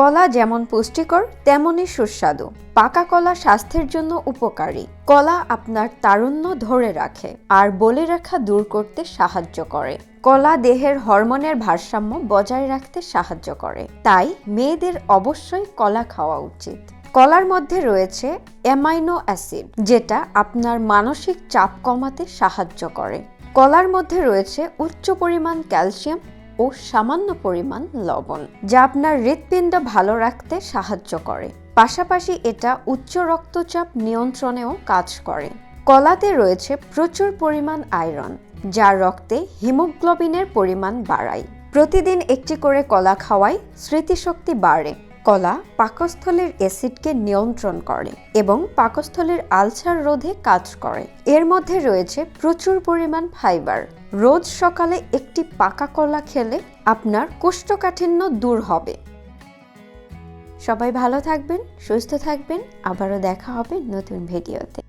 কলা যেমন পুষ্টিকর তেমনই সুস্বাদু। পাকা কলা স্বাস্থ্যের জন্য উপকারী। কলা আপনার তারুণ্য ধরে রাখে আর বলে রাখা দূর করতে সাহায্য করে। কলা দেহের হরমোনের ভারসাম্য বজায় রাখতে সাহায্য করে। তাই মেয়েদের অবশ্যই কলা খাওয়া উচিত। কলার মধ্যে রয়েছে অ্যামাইনো অ্যাসিড, যেটা আপনার মানসিক চাপ কমাতে সাহায্য করে। কলার মধ্যে রয়েছে উচ্চ পরিমাণ ক্যালসিয়াম ও সামান্য পরিমাণ লবণ, যা আপনার হৃৎপিণ্ড ভালো রাখতে সাহায্য করে। পাশাপাশি এটা উচ্চ রক্তচাপ নিয়ন্ত্রণেও কাজ করে। কলাতে রয়েছে প্রচুর পরিমাণ আয়রন, যা রক্তে হিমোগ্লোবিনের পরিমাণ বাড়ায়। প্রতিদিন একটি করে কলা খাওয়ায় স্মৃতিশক্তি বাড়ে। কলা পাকস্থলের অ্যাসিডকে নিয়ন্ত্রণ করে এবং পাকস্থলের আলসার রোধে কাজ করে। এর মধ্যে রয়েছে প্রচুর পরিমাণ ফাইবার। রোজ সকালে একটি পাকা কলা খেলে আপনার কোষ্ঠকাঠিন্য দূর হবে। সবাই ভালো থাকবেন, সুস্থ থাকবেন। আবারও দেখা হবে নতুন ভিডিওতে।